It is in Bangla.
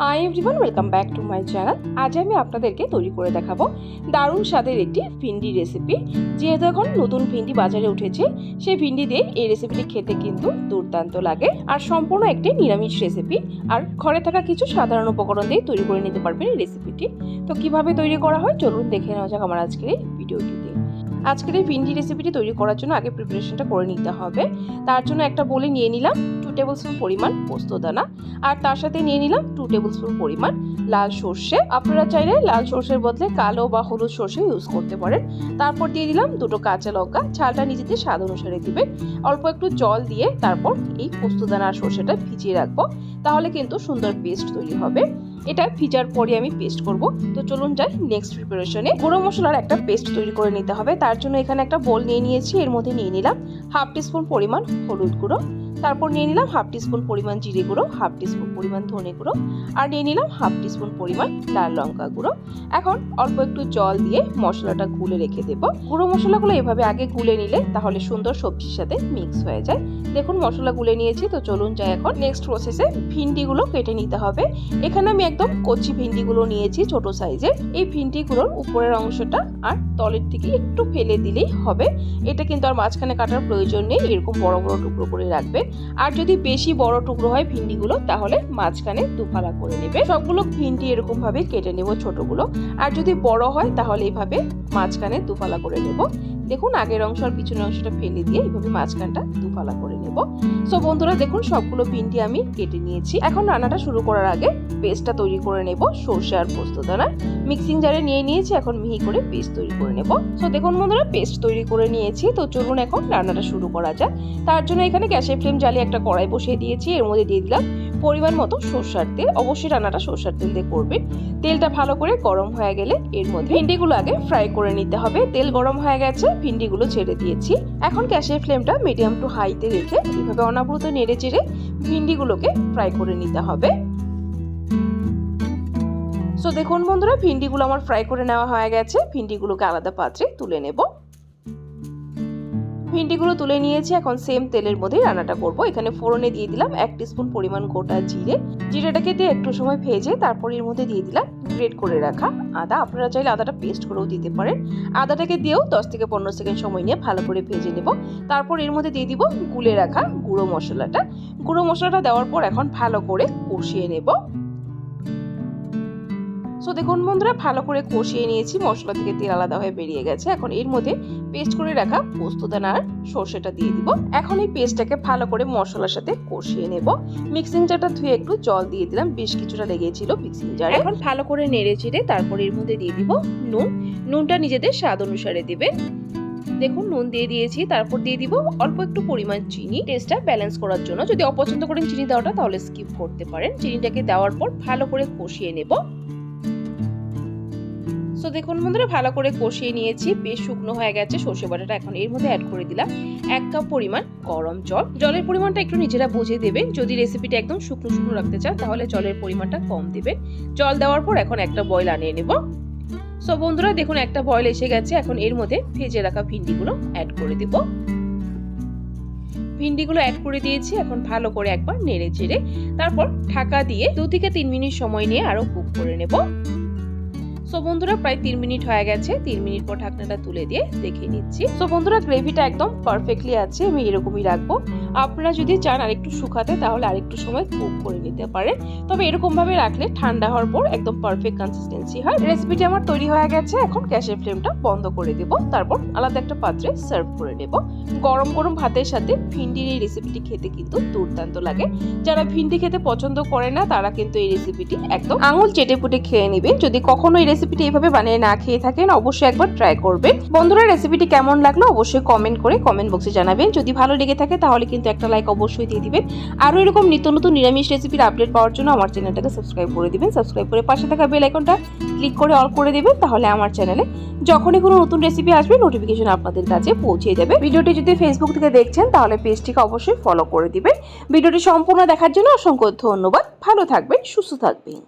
Hi everyone welcome back to my channel আজ আমি আপনাদেরকে তৈরি করে দেখাবো দারুণ স্বাদের একটি ভিন্ডি রেসিপি যেহেতু এখন নতুন ভিন্ডি বাজারে উঠেছে, সেই ভিন্ডি দিয়ে এই রেসিপিটি খেতে কিন্তু দুর্দান্ত লাগে। আর সম্পূর্ণ একটি নিরামিষ রেসিপি আর ঘরে থাকা কিছু সাধারণ উপকরণ দিয়ে তৈরি করে নিতে পারবেন এই রেসিপিটি তো কীভাবে তৈরি করা হয়, চলুন দেখে নেওয়া যাক আমার আজকের এই ভিডিওটিতে আজকের এই ভিন্ডি রেসিপিটি তৈরি করার জন্য আগে প্রিপারেশনটা করে নিতে হবে। তার জন্য একটা বলে নিয়ে নিলাম টু টেবিল স্পুন পরিমাণ পোস্ত দানা আর তার সাথে নিয়ে নিলাম টু টেবিল স্পুন পরিমাণ লাল সর্ষে। আপনারা চাইলে লাল সর্ষের বদলে কালো বা হলুদ সর্ষে ইউজ করতে পারেন। তারপর দিয়ে দিলাম দুটো কাঁচা লঙ্কা, ঝালটা নিজেদের স্বাদ অনুসারে দিবেন। অল্প একটু জল দিয়ে তারপর এই পোস্তদানা আর সর্ষেটা ভিজিয়ে রাখব। তাহলে কিন্তু সুন্দর পেস্ট তৈরি হবে। এটা ভিজার পরে আমি পেস্ট করব। তো চলুন যাই নেক্সট প্রিপারেশনে গুঁড়ো মশলার একটা পেস্ট তৈরি করে নিতে হবে। তার জন্য এখানে একটা বোল নিয়ে নিয়েছি, এর মধ্যে নিয়ে নিলাম হাফ টিস্পুন পরিমাণ হলুদ গুঁড়ো। তারপর নিয়ে নিলাম হাফ টিস্পুন পরিমাণ জিরে গুঁড়ো, হাফ টিস্পুন পরিমাণ ধনে গুঁড়ো আর নিয়ে নিলাম হাফ টিস্পুন পরিমাণ লাল লঙ্কা গুঁড়ো। এখন অল্প একটু জল দিয়ে মশলাটা গুলে রেখে দেব। গুঁড়ো মশলাগুলো এভাবে আগে গুলে নিলে তাহলে সুন্দর সবজির সাথে মিক্স হয়ে যায়। দেখুন মশলা গুলে নিয়েছি, তো চলুন যাই এখন নেক্সট প্রসেসে ভিন্ডিগুলো কেটে নিতে হবে। এখানে আমি একদম কচি ভিন্ডিগুলো নিয়েছি ছোট সাইজের এই ভিন্ডিগুলোর উপরের অংশটা আর তলের থেকে একটু ফেলে দিলেই হবে। এটা কিন্তু আর মাঝখানে কাটার প্রয়োজন নেই, এরকম বড় বড় টুকরো করে রাখবে আর যদি বেশি বড় টুকরো হয় ভিন্ডিগুলো, তাহলে মাঝখানে দুফালা করে নেবে। সবগুলো ভিন্ডি এরকম ভাবে কেটে নেব ছোটগুলো। আর যদি বড় হয়, তাহলে এইভাবে মাঝখানে দুফালা করে নেব। দেখুন, আগের অংশ আর পিছনের অংশটা ফেলে দিয়ে এইভাবে মাঝখানটা দুফালা করে নেব। সো বন্ধুরা, দেখুন, সবগুলো ভিন্ডি আমি কেটে নিয়েছি। এখন রান্নাটা শুরু করার আগে পেস্টটা তৈরি করে নেব সর্ষে আর পোস্ত দানা। মিক্সিং জারে নিয়ে নিয়েছি, এখন মিহি করে পেস্ট তৈরি করে নেব। সো দেখুন বন্ধুরা পেস্ট তৈরি করে নিয়েছি। তো চলুন এখন রান্নাটা শুরু করা যাক। তার জন্য এখানে গ্যাসের ফ্লেম জ্বালিয়ে একটা কড়াই বসিয়ে দিয়েছি। এর মধ্যে দিয়ে দিলাম পরিমাণ মতো সর্ষার তেল। অবশ্যই রান্নাটা সর্ষার তেল দিয়ে করবেন। তেলটা ভালো করে গরম হয়ে গেলে এর মধ্যে ভিন্ডিগুলো আগে ফ্রাই করে নিতে হবে। তেল গরম হয়ে গেছে, ভিন্ডিগুলো ছেড়ে দিয়েছি। এখন গ্যাসের ফ্লেমটা মিডিয়াম টু হাইতে রেখে এভাবে অনাবৃত নেড়ে চেড়ে ভিন্ডিগুলোকে ফ্রাই করে নিতে হবে। সো দেখুন বন্ধুরা, ভিন্ডিগুলো আমার ফ্রাই করে নেওয়া হয়ে গেছে। ভিন্ডিগুলোকে আলাদা পাত্রে তুলে নেব। ভিন্ডিগুলো তুলে নিয়েছি, এখন সেম তেলের মধ্যেই রান্নাটা করব। এখানে ফোড়নে দিয়ে দিলাম এক স্পুন পরিমাণ গোটা জিরে। জিরেটাকে দিয়ে একটু সময় ভেজে তারপর এর মধ্যে দিয়ে দিলাম গ্রেট করে রাখা আদা। আপনারা চাইলে আদাটা পেস্ট করেও দিতে পারেন। আদাটাকে দিয়েও দশ থেকে পনেরো সেকেন্ড সময় নিয়ে ভালো করে ভেজে নেব। তারপর এর মধ্যে দিয়ে দিব গুলে রাখা গুঁড়ো মশলাটা। গুঁড়ো মশলাটা দেওয়ার পর এখন ভালো করে কষিয়ে নেব। সো দেখুন বন্ধুরা, ভালো করে কষিয়ে নিয়েছি। মশলা থেকে তেল আলাদা হয়ে বেরিয়ে গেছে। এখন এর মধ্যে পেস্ট করে রাখা পোস্তদানা আর সর্ষেটা দিয়ে দিব। এখন এই পেস্টটাকে ভালো করে মশলার সাথে কষিয়ে নেব। মিক্সিং জারটা ধুয়ে একটু জল দিয়ে দিলাম। বেশ কিছুটা লেগেছিল মিক্সিং জারে। এখন ভালো করে নেড়ে চেড়ে তারপর এর মধ্যে দিয়ে দিব নুন। নুনটা নিজেদের স্বাদ অনুসারে দিবেন। দেখুন, নুন দিয়ে দিয়েছি। তারপর দিয়ে দিব অল্প একটু পরিমাণ চিনি। টেস্টটা ব্যালেন্স করার জন্য। যদি অপছন্দ করেন চিনি দেওয়াটা, তাহলে স্কিপ করতে পারেন। চিনিটাকে দেওয়ার পর ভালো করে কষিয়ে নেব। সো দেখুন বন্ধুরা, ভালো করে কষিয়ে নিয়েছি। বেশ শুকনো হয়ে গেছে, সর্ষে বাটাটা এখন এর মধ্যে অ্যাড করে দিলাম। এক কাপ পরিমাণ গরম জল। জলের পরিমাণটা একটু নিজেরা বুঝে দেবেন। যদি রেসিপিটা একদম শুকনো শুকনো রাখতে চান, তাহলে জলের পরিমাণটা কম দেবেন। জল দেওয়ার পর এখন একটা বয়ল আনিয়ে নেব। সো বন্ধুরা, দেখুন একটা বয়ল এসে গেছে। এখন এর মধ্যে ভেজে রাখা ভিন্ডিগুলো অ্যাড করে দেব। ভিন্ডিগুলো অ্যাড করে দিয়েছি। এখন ভালো করে একবার নেড়ে চেড়ে তারপর ঢাকা দিয়ে দু থেকে তিন মিনিট সময় নিয়ে আরও কুক করে নেব। সো বন্ধুরা, প্রায় তিন মিনিট হয়ে গেছে। তিন মিনিট পর ঢাকনাটা তুলে দিয়ে দেখে নিচ্ছি। সো বন্ধুরা, গ্রেভিটা একদম পারফেক্টলি আছে, আমি এরকমই রাখব। আপনারা যদি চান আরেকটু শুকাতে, তাহলে আরেকটু সময় কুক করে নিতে পারেন। তবে এরকম ভাবে রাখলে ঠান্ডা হওয়ার পর একদম পারফেক্ট কনসিস্টেন্সি হয়। রেসিপিটি আমার তৈরি হয়ে গেছে, এখন গ্যাসের ফ্লেমটা বন্ধ করে দেব। তারপর আলাদা একটা পাত্রে সার্ভ করে নেব। গরম গরম ভাতের সাথে ভিন্ডির এই রেসিপিটি খেতে কিন্তু দুর্দান্ত লাগে। যারা ভিন্ডি খেতে পছন্দ করে না, তারা কিন্তু এই রেসিপিটি একদম আঙুল চেটে পুটে খেয়ে নেবেন। যদি কখনো এই রেসিপিটি এইভাবে বানিয়ে না খেয়ে থাকেন, অবশ্যই একবার ট্রাই করবেন। বন্ধুরা রেসিপিটি কেমন লাগল অবশ্যই কমেন্ট করে কমেন্ট বক্সে জানাবেন। যদি ভালো লেগে থাকে তাহলে কিন্তু একটা লাইক অবশ্যই দিয়ে দিবেন। আরও এরকম নিত্য নতুন নিরামিষ রেসিপির আপডেট পাওয়ার জন্য আমার চ্যানেলটাকে সাবস্ক্রাইব করে দিবেন। সাবস্ক্রাইব করে পাশে থাকা বেল আইকনটা ক্লিক করে অল করে দিবেন। তাহলে আমার চ্যানেলে যখনই কোনো নতুন রেসিপি আসবে নোটিফিকেশন আপনাদের কাছে পৌঁছে যাবে ভিডিওটি যদি ফেসবুক থেকে দেখছেন, তাহলে পেজটিকে অবশ্যই ফলো করে দিবেন। ভিডিওটি সম্পূর্ণ দেখার জন্য অসংখ্য ধন্যবাদ। ভালো থাকবেন, সুস্থ থাকবেন।